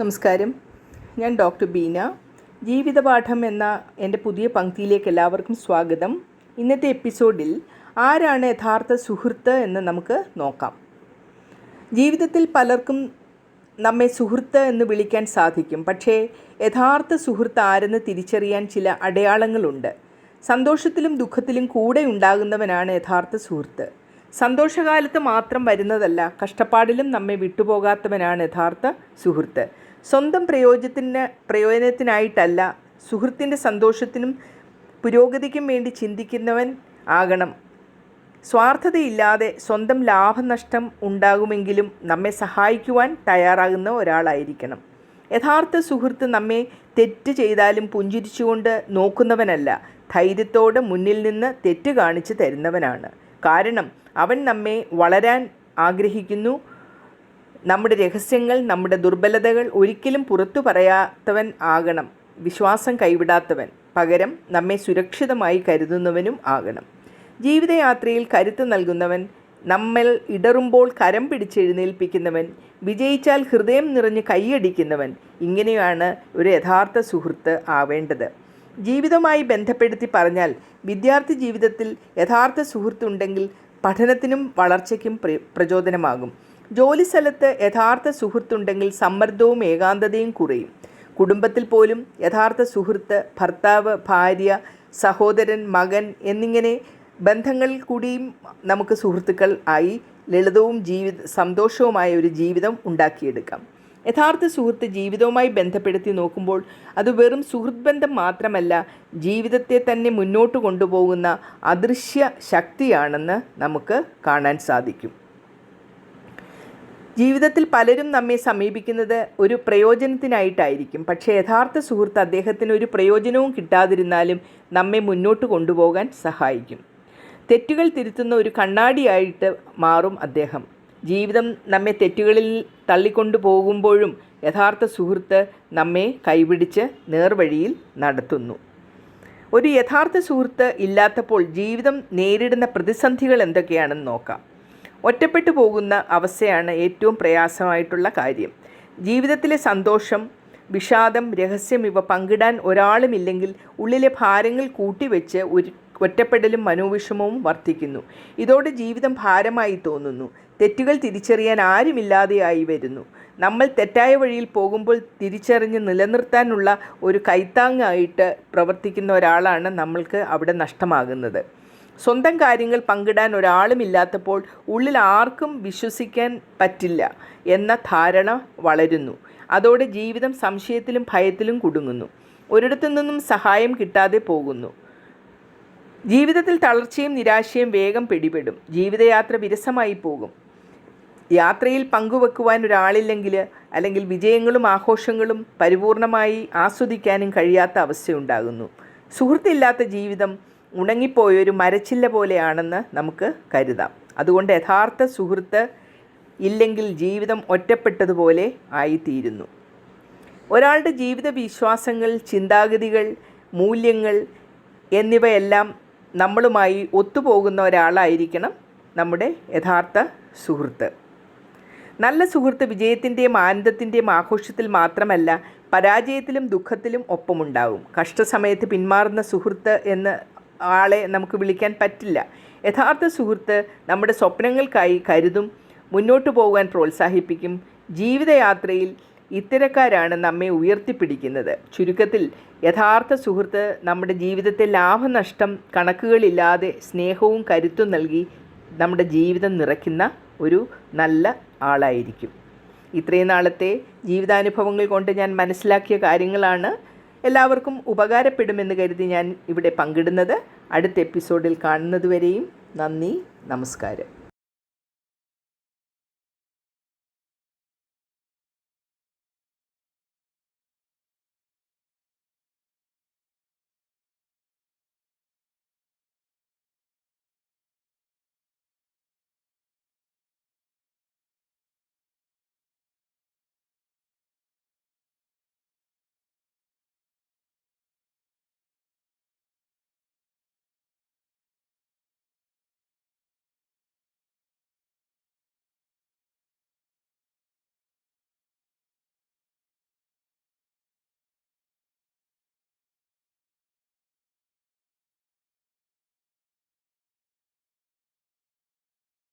നമസ്കാരം. ഞാൻ ഡോക്ടർ ബീന. ജീവിതപാഠം എന്ന എന്റെ പുതിയ പങ്ക്തിയിലേക്ക് എല്ലാവർക്കും സ്വാഗതം. ഇന്നത്തെ എപ്പിസോഡിൽ ആരാണ് യഥാർത്ഥ സുഹൃത്ത് എന്ന് നമുക്ക് നോക്കാം. ജീവിതത്തിൽ പലർക്കും നമ്മെ സുഹൃത്ത് എന്ന് വിളിക്കാൻ സാധിക്കും. പക്ഷേ യഥാർത്ഥ സുഹൃത്ത് ആരെന്ന് തിരിച്ചറിയാൻ ചില അടയാളങ്ങളുണ്ട്. സന്തോഷത്തിലും ദുഃഖത്തിലും കൂടെ ഉണ്ടാകുന്നവനാണ് യഥാർത്ഥ സുഹൃത്ത്. സന്തോഷകാലത്ത് മാത്രം വരുന്നതല്ല കഷ്ടപ്പാടിലും നമ്മെ വിട്ടുപോകാത്തവനാണ് യഥാർത്ഥ സുഹൃത്ത്. സ്വന്തം പ്രയോജനത്തിന് പ്രയോജനത്തിനായിട്ടല്ല സുഹൃത്തിന്റെ സന്തോഷത്തിനും പുരോഗതിക്കും വേണ്ടി ചിന്തിക്കുന്നവൻ ആകണം. സ്വാർത്ഥതയില്ലാതെ സ്വന്തം ലാഭനഷ്ടം ഉണ്ടാകുമെങ്കിലും നമ്മെ സഹായിക്കുവാൻ തയ്യാറാകുന്ന ഒരാളായിരിക്കണം. യഥാർത്ഥ സുഹൃത്ത് നമ്മെ തെറ്റ് ചെയ്താലും പുഞ്ചിരിച്ചുകൊണ്ട് നോക്കുന്നവനല്ല ധൈര്യത്തോടെ മുന്നിൽ നിന്ന് തെറ്റ് കാണിച്ചു തരുന്നവനാണ്. കാരണം അവൻ നമ്മെ വളരാൻ ആഗ്രഹിക്കുന്നു. നമ്മുടെ രഹസ്യങ്ങൾ നമ്മുടെ ദുർബലതകൾ ഒരിക്കലും പുറത്തു പറയാത്തവൻ ആകണം. വിശ്വാസം കൈവിടാത്തവൻ. പകരം നമ്മെ സുരക്ഷിതമായി കരുതുന്നവനും ആകണം. ജീവിതയാത്രയിൽ കരുത്ത് നൽകുന്നവൻ നമ്മൾ ഇടറുമ്പോൾ കരം പിടിച്ചെഴുന്നേൽപ്പിക്കുന്നവൻ വിജയിച്ചാൽ ഹൃദയം നിറഞ്ഞ് കൈയടിക്കുന്നവൻ ഇങ്ങനെയാണ് ഒരു യഥാർത്ഥ സുഹൃത്ത് ആവേണ്ടത്. ജീവിതവുമായി ബന്ധപ്പെടുത്തി പറഞ്ഞാൽ വിദ്യാർത്ഥി ജീവിതത്തിൽ യഥാർത്ഥ സുഹൃത്തുണ്ടെങ്കിൽ പഠനത്തിനും വളർച്ചയ്ക്കും പ്രചോദനമാകും. ജോലിസ്ഥലത്ത് യഥാർത്ഥ സുഹൃത്തുണ്ടെങ്കിൽ സമ്മർദ്ദവും ഏകാന്തതയും കുറയും. കുടുംബത്തിൽ പോലും യഥാർത്ഥ സുഹൃത്ത് ഭർത്താവ് ഭാര്യ സഹോദരൻ മകൻ എന്നിങ്ങനെ ബന്ധങ്ങളിൽ കൂടിയും നമുക്ക് സുഹൃത്തുക്കൾ ആയി ലളിതവും ജീവിത സന്തോഷവുമായ ഒരു ജീവിതം ഉണ്ടാക്കിയെടുക്കാം. യഥാർത്ഥ സുഹൃത്ത് ജീവിതവുമായി ബന്ധപ്പെടുത്തി നോക്കുമ്പോൾ അത് വെറും സുഹൃത് ബന്ധം മാത്രമല്ല ജീവിതത്തെ തന്നെ മുന്നോട്ട് കൊണ്ടുപോകുന്ന അദൃശ്യ ശക്തിയാണെന്ന് നമുക്ക് കാണാൻ സാധിക്കും. ജീവിതത്തിൽ പലരും നമ്മെ സമീപിക്കുന്നത് ഒരു പ്രയോജനത്തിനായിട്ടായിരിക്കും. പക്ഷേ യഥാർത്ഥ സുഹൃത്ത് അദ്ദേഹത്തിന് ഒരു പ്രയോജനവും കിട്ടാതിരുന്നാലും നമ്മെ മുന്നോട്ട് കൊണ്ടുപോകാൻ സഹായിക്കും. തെറ്റുകൾ തിരുത്തുന്ന ഒരു കണ്ണാടിയായിട്ട് മാറും അദ്ദേഹം. ജീവിതം നമ്മെ തെറ്റുകളിൽ തള്ളിക്കൊണ്ടു പോകുമ്പോഴും യഥാർത്ഥ സുഹൃത്ത് നമ്മെ കൈപിടിച്ച് നേർവഴിയിൽ നടത്തുന്നു. ഒരു യഥാർത്ഥ സുഹൃത്ത് ഇല്ലാത്തപ്പോൾ ജീവിതം നേരിടുന്ന പ്രതിസന്ധികൾ എന്തൊക്കെയാണെന്ന് നോക്കാം. ഒറ്റപ്പെട്ടു പോകുന്ന അവസ്ഥയാണ് ഏറ്റവും പ്രയാസമായിട്ടുള്ള കാര്യം. ജീവിതത്തിലെ സന്തോഷം വിഷാദം രഹസ്യം ഇവ പങ്കിടാൻ ഒരാളുമില്ലെങ്കിൽ ഉള്ളിലെ ഭാരങ്ങൾ കൂട്ടിവെച്ച് ഒരു ഒറ്റപ്പെടലും മനോവിഷമവും വർദ്ധിക്കുന്നു. ഇതോടെ ജീവിതം ഭാരമായി തോന്നുന്നു. തെറ്റുകൾ തിരിച്ചറിയാൻ ആരുമില്ലാതെയായി വരുന്നു. നമ്മൾ തെറ്റായ വഴിയിൽ പോകുമ്പോൾ തിരിച്ചറിഞ്ഞ് നിലനിർത്താനുള്ള ഒരു കൈത്താങ്ങായിട്ട് പ്രവർത്തിക്കുന്ന ഒരാളാണ് നമ്മൾക്ക് അവിടെ നഷ്ടമാകുന്നത്. സ്വന്തം കാര്യങ്ങൾ പങ്കിടാൻ ഒരാളുമില്ലാത്തപ്പോൾ ഉള്ളിൽ ആർക്കും വിശ്വസിക്കാൻ പറ്റില്ല എന്ന ധാരണ വളരുന്നു. അതോടെ ജീവിതം സംശയത്തിലും ഭയത്തിലും കുടുങ്ങുന്നു. ഒരിടത്തു നിന്നും സഹായം കിട്ടാതെ പോകുന്നു. ജീവിതത്തിൽ തളർച്ചയും നിരാശയും വേഗം പിടിപെടും. ജീവിതയാത്ര വിരസമായി പോകും. യാത്രയിൽ പങ്കുവെക്കുവാൻ ഒരാളില്ലെങ്കിൽ അല്ലെങ്കിൽ വിജയങ്ങളും ആഘോഷങ്ങളും പരിപൂർണമായി ആസ്വദിക്കാനും കഴിയാത്ത അവസ്ഥയുണ്ടാകുന്നു. സുഹൃത്തില്ലാത്ത ജീവിതം ഉണങ്ങിപ്പോയൊരു മരച്ചില്ല പോലെയാണെന്ന് നമുക്ക് കരുതാം. അതുകൊണ്ട് യഥാർത്ഥ സുഹൃത്ത് ഇല്ലെങ്കിൽ ജീവിതം ഒറ്റപ്പെട്ടതുപോലെ ആയിത്തീരുന്നു. ഒരാളുടെ ജീവിത വിശ്വാസങ്ങൾ ചിന്താഗതികൾ മൂല്യങ്ങൾ എന്നിവയെല്ലാം നമ്മളുമായി ഒത്തുപോകുന്ന ഒരാളായിരിക്കണം നമ്മുടെ യഥാർത്ഥ സുഹൃത്ത്. നല്ല സുഹൃത്ത് വിജയത്തിന്റെയും ആനന്ദത്തിന്റെയും ആഘോഷത്തിൽ മാത്രമല്ല പരാജയത്തിലും ദുഃഖത്തിലും ഒപ്പമുണ്ടാകും കഷ്ടസമയത്ത് പിന്മാറുന്ന സുഹൃത്ത് എന്ന് ആളെ നമുക്ക് വിളിക്കാൻ പറ്റില്ല. യഥാർത്ഥ സുഹൃത്ത് നമ്മുടെ സ്വപ്നങ്ങൾക്കായി കരുതും മുന്നോട്ട് പോകാൻ പ്രോത്സാഹിപ്പിക്കും. ജീവിതയാത്രയിൽ ഇത്തരക്കാരാണ് നമ്മെ ഉയർത്തിപ്പിടിക്കുന്നത്. ചുരുക്കത്തിൽ യഥാർത്ഥ സുഹൃത്ത് നമ്മുടെ ജീവിതത്തെ ലാഭനഷ്ടം കണക്കുകളില്ലാതെ സ്നേഹവും കരുത്തും നൽകി നമ്മുടെ ജീവിതം നിറയ്ക്കുന്ന ഒരു നല്ല ആളായിരിക്കും. ഇത്രയും നാളത്തെ ജീവിതാനുഭവങ്ങൾ കൊണ്ട് ഞാൻ മനസ്സിലാക്കിയ കാര്യങ്ങളാണ് എല്ലാവർക്കും ഉപകാരപ്പെടുമെന്ന് കരുതി ഞാൻ ഇവിടെ പങ്കിടുന്നത്. അടുത്ത എപ്പിസോഡിൽ കാണുന്നതുവരെയും നന്ദി നമസ്കാരം.